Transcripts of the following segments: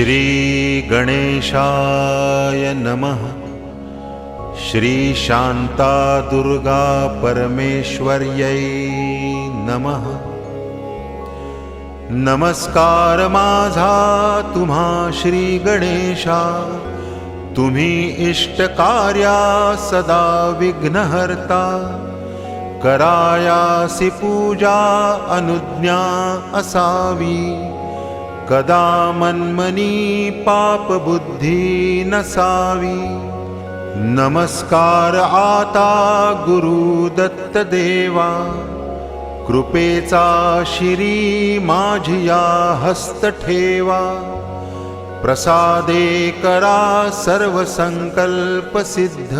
श्रीगणेशाय नमः। श्रीशान्तादुर्गा परमेश्वर्यै नमः। नमस्कार माझा तुम्हा श्री गणेशा तुम्ही इष्टकार्या सदा विघ्नहर्ता। करायासी पूजा अनुज्ञा असावी कदा मन्मनी न नसावी नमस्कार आता गुरु दत्त देवा कृपेचा शिरी माझिया हस्त ठेवा। प्रसादे करा सर्व संकल्प सिद्ध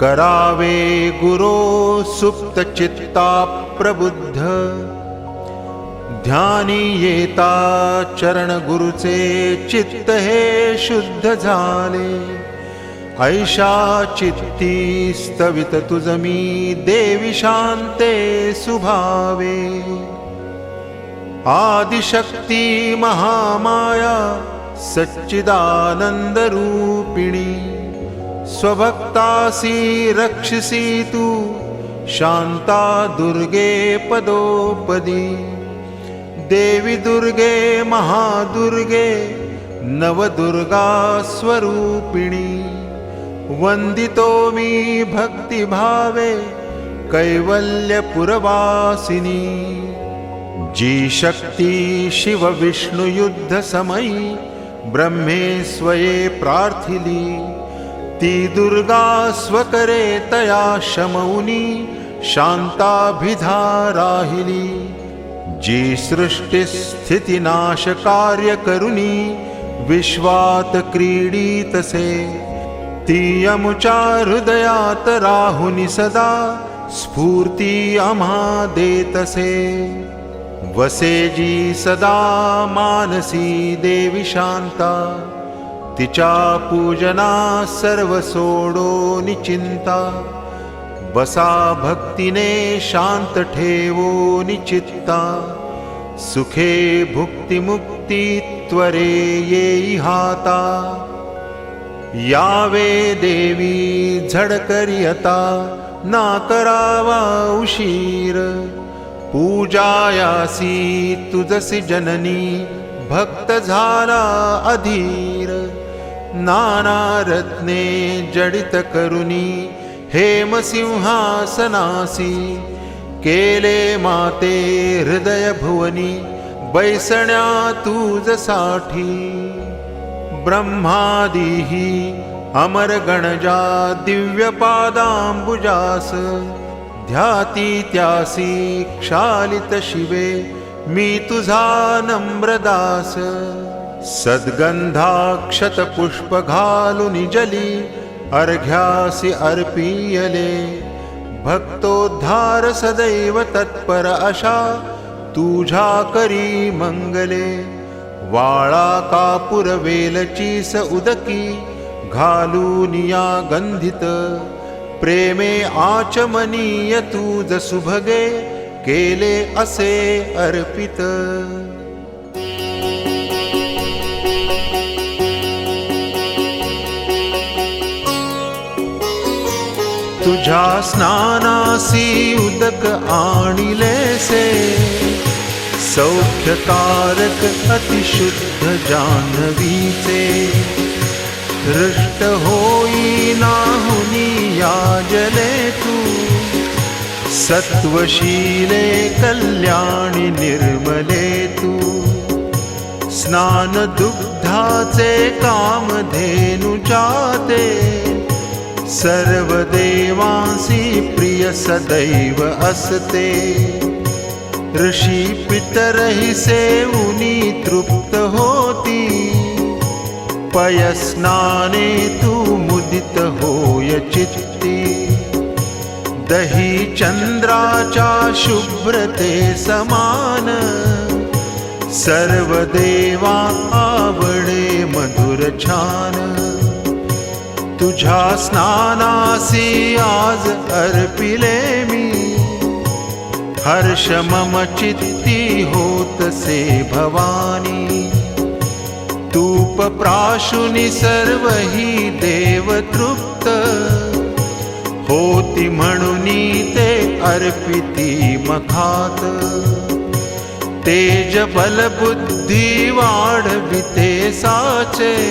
करावे गुरो सुप्त चित्ता प्रबुद्ध। ध्यानी येता चरण गुरुचे चित्त हे शुद्ध झाले. ऐशा चित्ती स्तवित तुजमी देवी शांते सुभावे. आदिशक्ती महामाया सच्चिदानंद रूपिणी. स्वभक्तासी रक्षसी तू शांता दुर्गे पदोपदी. देवी दुर्गे महादुर्गे नवदुर्गा स्वरूपिणी वंदितो मी भक्तिभावे कैवल्यपुरवासिनी। जी शक्ती शिव विष्णु युद्ध समयी ब्रह्मे स्वये प्रार्थिली। ती दुर्गा स्वकरे तया शमौनी शांताभिधा राहिली। जी सृष्टिस्थितिनाशकार्यकरुणी विश्वात् क्रीडीतसे तियमुचार हृदयात् राहुनि सदा स्फूर्ति अमादेतसे वसेजी सदा मानसी देवि शान्ता। तिचा पूजना सर्वसोडो निचिन्ता। वसा भक्तिने शान्तठेवो निचित्ता। सुखे भुक्तिमुक्ती त्वरे येई हाता यावे देवी झडकरियता ना करावा उशीर। पूजायासी तुझसी जननी भक्त झाला अधीर। नाना रत्ने जडित करुणी हेमसिंहासनासी सिंहासनासी केले माते हृदय भुवनी बैसण्या तुझसाठी ब्रह्मादिही अमर गणजा दिव्य पादांबुजास ध्याती त्यासी क्षालित शिवे मी तुझा नम्रदास सद्गंधाक्षत पुष्प जली अर्पीयले. भक्तोद्धार सदैव तत्पर अशा तुझ्या करी मंगले। वाळा कापुरवेलची स उदकी घालून या गंधित। प्रेमे आचमनीय तुझ सुभगे केले असे अर्पित। तुझ्या स्नानासी उदक आणिलेसे सौख्यकारक अतिशुद्ध जान्हवीचे हृष्ट होई नाहुनी याजले तू. सत्वशीले कल्याणी निर्मले तू. स्नान दुग्धाचे काम सर्व देवांसी प्रिय सदैव असते. ऋषी पितरही सेवुनी तृप्त होती. पयस्नाने तू मुदित होय चित्ती. दही चंद्राच्या शुभ्रते समान. सर्व देवा आवडे मधुर छान. तुझ्या स्नानासी आज अर्पिले मी. हर्ष मम चित्ती होत से भवानी. तूप प्राशुनी सर्व ही देव तृप्त. होती म्हणून ते अर्पिती मखात. तेज बल बुद्धी वाढविते साचे.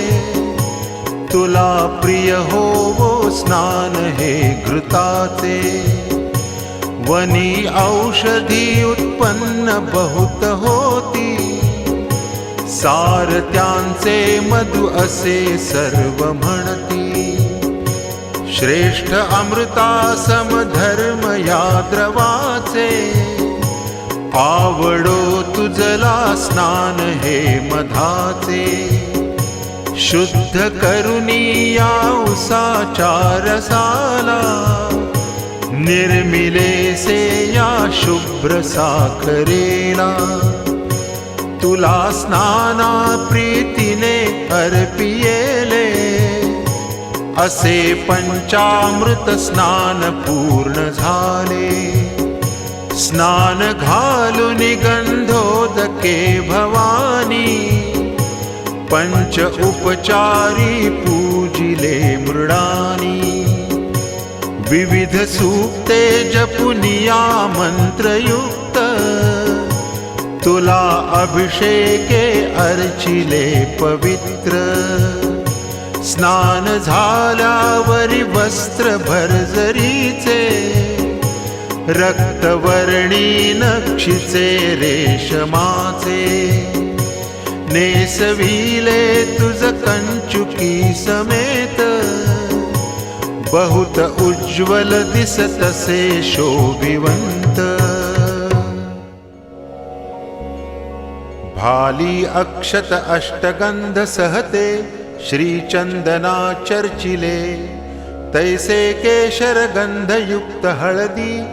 तुला प्रिय होवो स्नान हे घृताचे. वनी औषधी उत्पन्न बहुत होती. सार त्यांचे मधु असे सर्व म्हणती. श्रेष्ठ अमृता समधर्म या द्रवाचे आवडो तुझला स्नान हे मधाचे. शुद्ध करुणी या उसाच्या रसाला निर्मिले से या शुभ्र साखरेला. तुला स्नाना प्रीतीने अर्पियेले असे पंचामृत स्नान पूर्ण झाले. स्नान घालून गंधोदके भवानी पंच उपचारी पूजिले मृडानी विविध सूक्ते जपुनिया मंत्रयुक्त। तुला अभिषेके अर्चिले पवित्र। स्नान झाल्यावरी वस्त्र भरजरीचे। रक्तवर्णी नक्षीचे रेशमाचे। नेसविले तुझ कंचुकी समेत. बहुत उज्ज्वल दिसतसे शोभिवंत. भाली अक्षत अष्टगंध सहते श्रीचंदना चर्चिले. तैसे केशर गंधयुक्त हळदी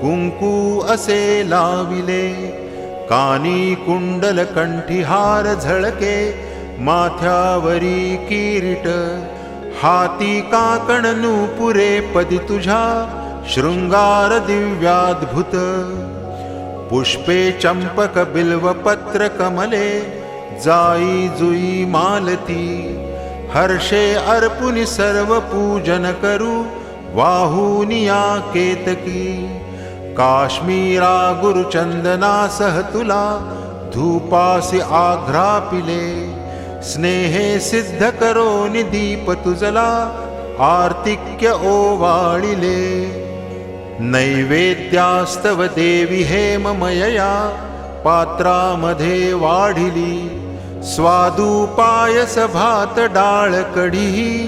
कुंकू असे लाविले. कानी कुंडल कंठीहार झळके माथ्यावरी किरीट हाती काकण नूपुरे पदी तुझ्या शृंगार दिव्याद्भुत. पुष्पे चंपक बिल्वपत्र कमले जाई जुई मालती. हर्षे अर्पुनि सर्व पूजन करू वाहुनिया केतकी. काश्मीरा गुरुचंदनासह तुला धूपासी आघ्रापिले स्नेहे सिद्ध करो निदीप तुझला आर्तिक्य ओवाळिले. नैवेद्यास्तव देवी हेममयया पात्रामध्ये वाढिली. स्वादुपायस भात डाळ कढी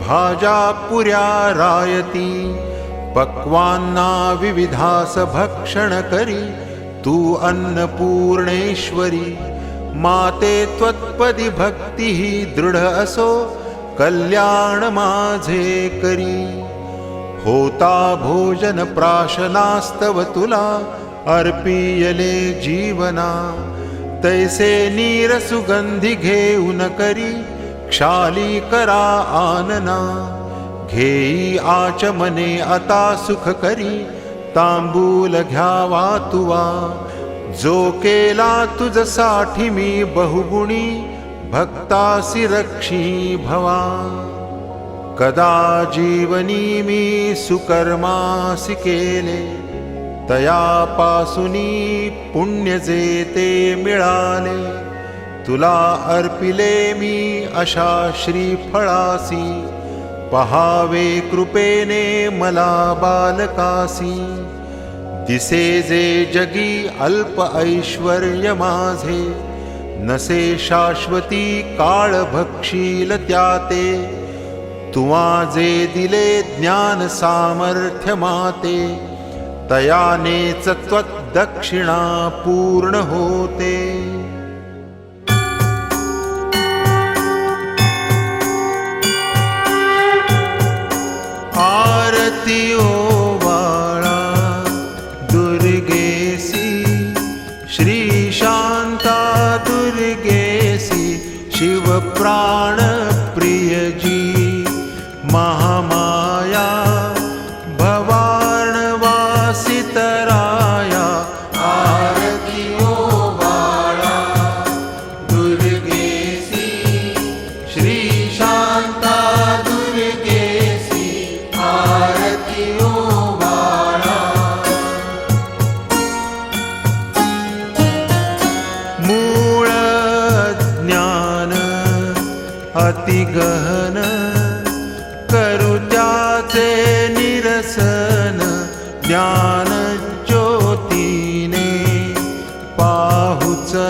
भाजा पुऱ्या रायती. पक्वांना विविधास भक्षण करी तू अन्नपूर्णेश्वरी माते त्वत्पदी भक्ती दृढ असो कल्याण माझे करी। होता भोजन प्राशनास्तव तुला अर्पियले जीवना। तैसे नीर सुगंधी घेऊन करी क्षाली करा आनना घेई आचमने आता सुख करी तांबूल घ्यावा तुवा जो केला तुझसाठी मी बहुगुणी भक्तासी रक्षी भवा. कदा जीवनी मी सुकर्मासी केले तयापासुनी पुण्य जे ते मिळाले. तुला अर्पिले मी अशा श्रीफळासी पहावे कृपेने मला बालकासी. दिसे जे जगी अल्प ऐश्वर्य माझे नसे शाश्वती काळ भक्षील त्याते. तुवा जे दिले ज्ञान सामर्थ्य माते तयानेच दक्षिणा पूर्ण होते.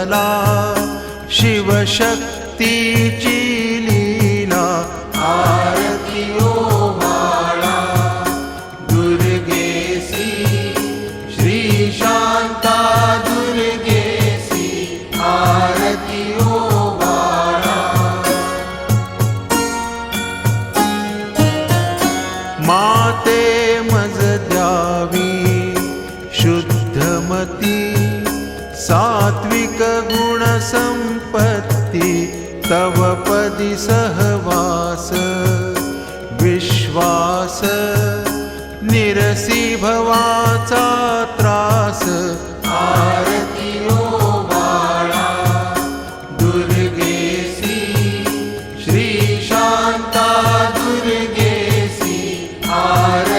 पाहू चला शिवशक्तीची लीला. आरती बाळा दुर्गेसी श्री शांता दुर्गेसी आरती बाळा माते मज द्यावी शुद्धमती संपत्ती तव पदी सहवास विश्वास निरसी भवाचा त्रास। आरती ओ बाळा दुर्गेसी श्री शांता दुर्गेसी आरती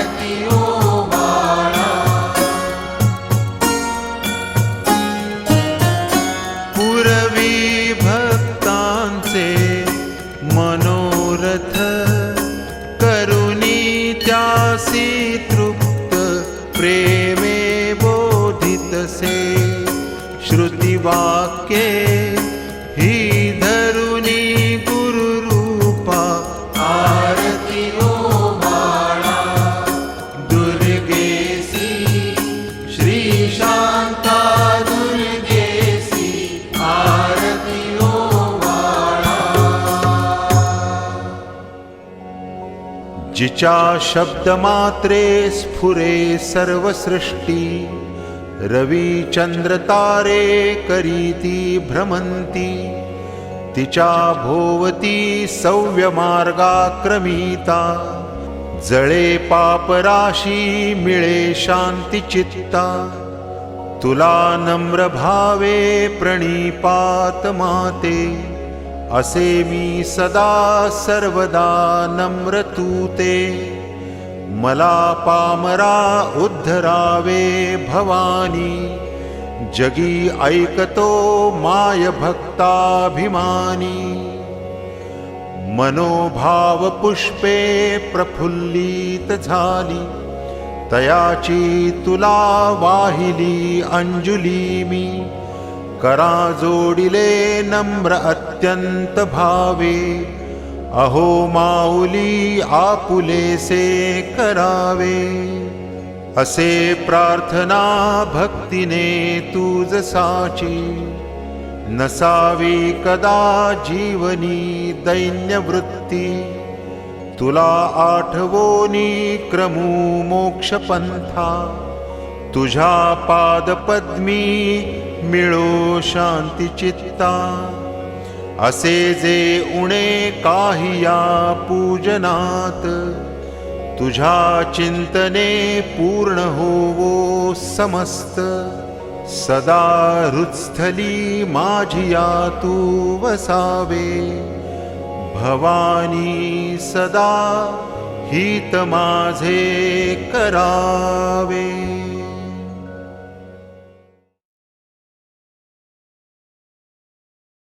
जिच्या शब्द मात्रे स्फुरे सर्व सृष्टी रवी चंद्र तारे करीती भ्रमंती तिच्या भोवती सव्यमार्गाक्रमीता। जळे पापराशी मिळे शांती चित्ता तुला नम्र भावे माते असे मी सदा सर्वदा नम्र तू ते मला पामरा उद्धरावे भवानी. जगी ऐकतो माय भक्ताभिमानी. मनोभाव पुष्पे प्रफुल्लित झाली. तयाची तुला वाहिली अंजुली मी. करा जोडिले नम्र अत्यंत भावे अहो माऊली आपुलेसे करावे. असे प्रार्थना भक्तीने तुझ साची नसावी कदा जीवनी दैन्यवृत्ती. तुला आठवोनी क्रमू मोक्षपंथा तुझ्या पादपद्मी मिळो शांती चित्ता. असे जे उणे काही या पूजनात तुझ्या चिंतने पूर्ण होवो समस्त. सदा हृत्स्थली माझिया तू वसावे. भवानी सदा हित माझे करावे.